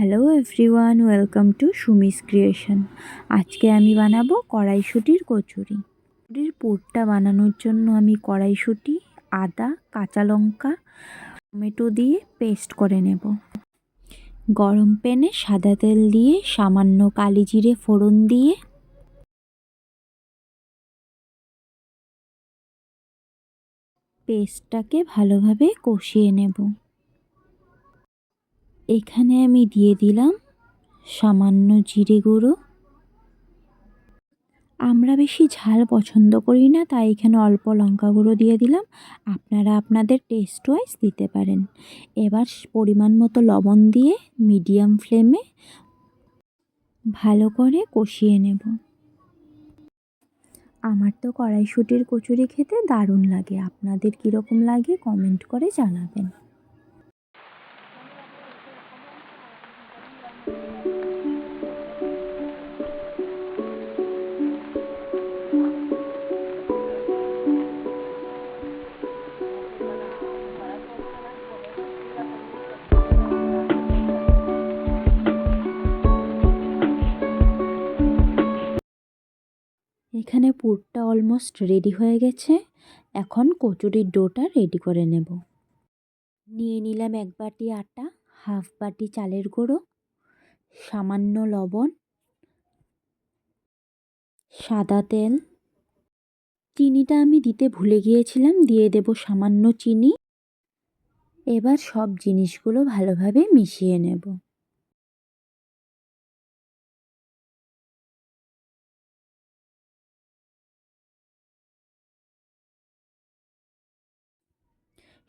Hello everyone welcome to Sumi's creation আজকে আমি বানাবো কড়াইশুটির কচুরি। কচুরির পুরটা বানানোর জন্য আমি কড়াইশুটি, আদা, কাঁচা লঙ্কা, টমেটো দিয়ে পেস্ট করে নেব। গরম প্যানে সাদা তেল দিয়ে সামান্য কালি জিরে ফোড়ন দিয়ে পেস্টটাকে ভালোভাবে কষিয়ে নেব। এখানে আমি দিয়ে দিলাম সামান্য জিরে গুঁড়ো। আমরা বেশি ঝাল পছন্দ করি না, তাই এখানে অল্প লঙ্কা গুঁড়ো দিয়ে দিলাম। আপনারা আপনাদের টেস্ট ওয়াইজ দিতে পারেন। এবার পরিমাণ মতো লবণ দিয়ে মিডিয়াম ফ্লেমে ভালো করে কষিয়ে নেব। আমার তো কড়াইশুটির কচুরি খেতে দারুণ লাগে। আপনাদের কীরকম লাগে কমেন্ট করে জানাবেন। এখানে পুরটা অলমোস্ট রেডি হয়ে গেছে। এখন কচুরির ডোটা রেডি করে নেব। নিয়ে নিলাম এক বাটি আটা হাফ বাটি চালের গুঁড়ো, সামান্য লবণ, সাদা তেল। চিনিটা আমি দিতে ভুলে গিয়েছিলাম, দিয়ে দেব সামান্য চিনি। এবার সব জিনিসগুলো ভালোভাবে মিশিয়ে নেব।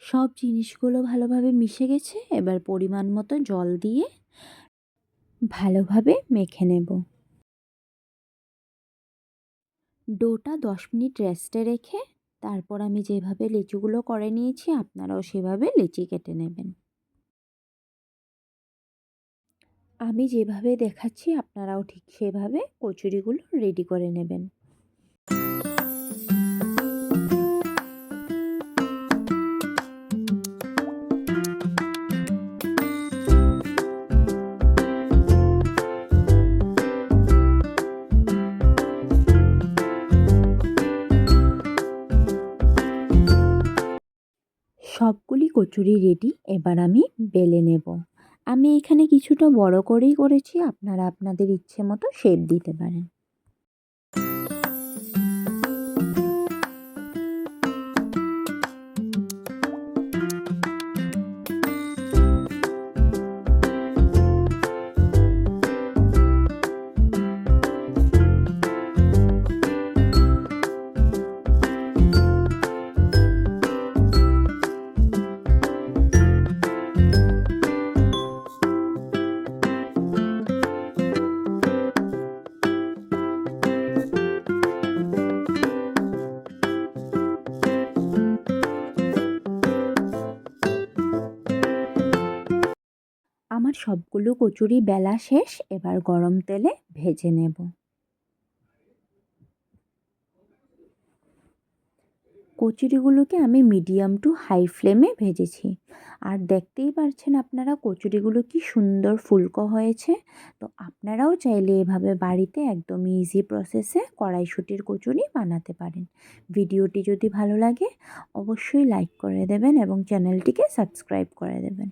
সব জিনিসগুলো ভালোভাবে মিশে গেছে, এবার পরিমাণ মতো জল দিয়ে ভালোভাবে মেখে নেব। ডোটা দশ মিনিট রেস্টে রেখে তারপর আমি যেভাবে লিচুগুলো করে নিয়েছি, আপনারাও সেভাবে লিচি কেটে নেবেন। আমি যেভাবে দেখাচ্ছি, আপনারাও ঠিক সেভাবে কচুরিগুলো রেডি করে নেবেন। সবগুলি কচুরি রেডি এবার আমি বেলে নেব। আমি এখানে কিছুটা বড় করেই করেছি, আপনারা আপনাদের ইচ্ছে মতো শেপ দিতে পারেন। আমার সবগুলো কচুরি বেলা শেষ, এবার গরম তেলে ভেজে নেব। কচুরিগুলোকে আমি মিডিয়াম টু হাই ফ্লেমে ভেজেছি। আর দেখতেই পারছেন আপনারা কচুরিগুলো কি সুন্দর ফুলকো হয়েছে। তো আপনারাও চাইলে এভাবে বাড়িতে একদম ইজি প্রসেসে কড়াইশুটির কচুরি বানাতে পারেন। ভিডিওটি যদি ভালো লাগে, অবশ্যই লাইক করে দেবেন এবং চ্যানেলটিকে সাবস্ক্রাইব করে দেবেন।